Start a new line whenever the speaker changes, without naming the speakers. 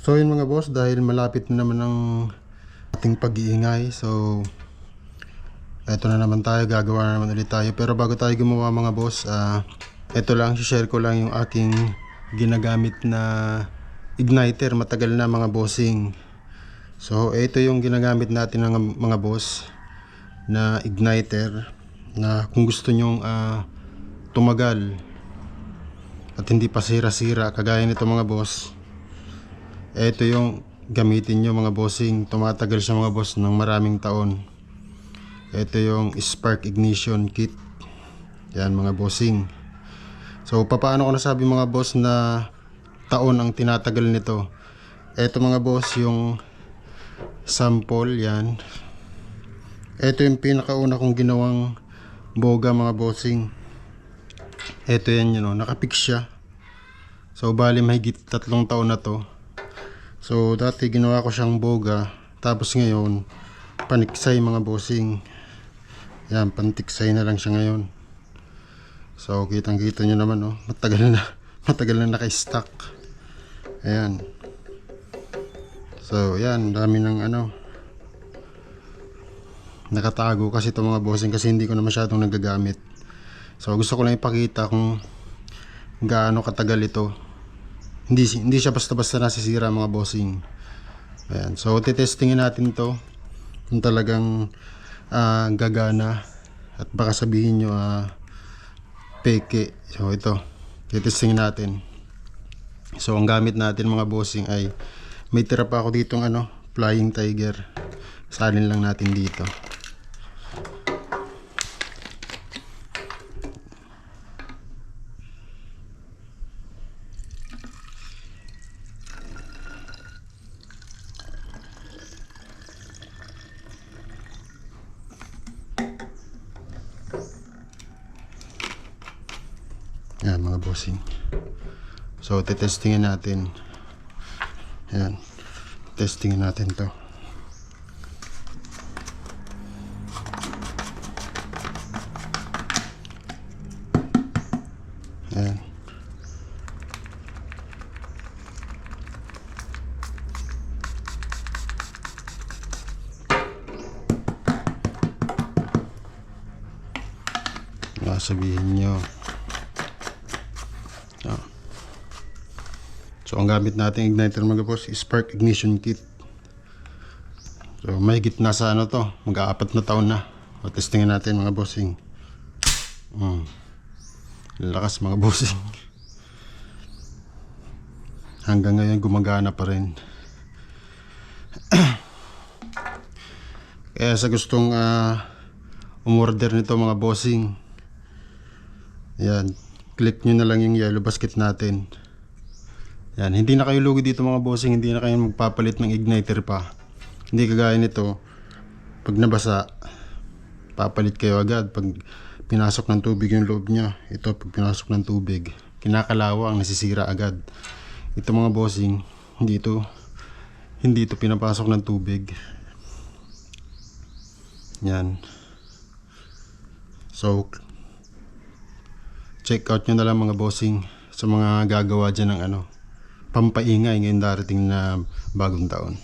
So yun mga boss, dahil malapit na naman ang ating pag-iingay, so eto na naman tayo, gagawa na naman ulit tayo. Pero bago tayo gumawa mga boss, ah eto lang, share ko lang yung aking ginagamit na igniter, matagal na mga bossing. So ito yung ginagamit natin ng mga boss na igniter na kung gusto nyong ah, tumagal at hindi pa sira-sira kagaya nito mga boss ito yung gamitin nyo mga bossing. Tumatagal siya mga boss ng maraming taon. Ito yung spark ignition kit. Yan mga bossing. So papaano ko nasabi mga boss na taon ang tinatagal nito. Ito mga boss yung sample yan. Ito yung pinakauna kong ginawang boga mga bossing. Ito yan yun, know, nakapix siya. So bali mahigit tatlong taon na to. So dati ginawa ko siyang boga tapos ngayon paniksay mga bossing. Yan pantiksay na lang siya ngayon. So kitang kita nyo naman oh, matagal na matagal na naka-stack. Ayan. So yan, dami ng ano nakatago kasi itong mga bossing kasi hindi ko na masyadong nagagamit. So gusto ko lang ipakita kung gaano katagal ito hindi hindi siya basta-basta nasisira mga bossing. Ayan. So titestingin natin 'to kung talagang ah, gagana at baka sabihin nyo ah, peke. So ito, titestingin natin. So ang gamit natin mga bossing ay may tira pa ako ditong ano, flying tiger. Salin lang natin dito. Yan mga bossing. So titestingin natin. Yan. Testingin natin to. Yan. Baka sabihin nyo. So ang gamit nating igniter mga boss spark ignition kit. So may na sa ano to, mag-aapat na taon na. O testingin natin mga bossing. Mm. Lakas mga bossing. Hanggang ngayon gumagana pa rin. Kaya sa gustong ah, umorder nito mga bossing. Yan. Click nyo na lang yung yellow basket natin. Yan. Hindi na kayo lugi dito mga bossing. Hindi na kayo magpapalit ng igniter pa. Hindi kagaya nito. Pag nabasa, papalit kayo agad. Pag pinasok ng tubig yung loob niya. Ito, pag pinasok ng tubig, kinakalawang, nasisira agad. Ito mga bossing, hindi ito, hindi ito pinapasok ng tubig. Yan. So, check out nyo na lang mga bossing sa mga gagawa dyan ng ano, pampaingay ngayong darating na bagong taon.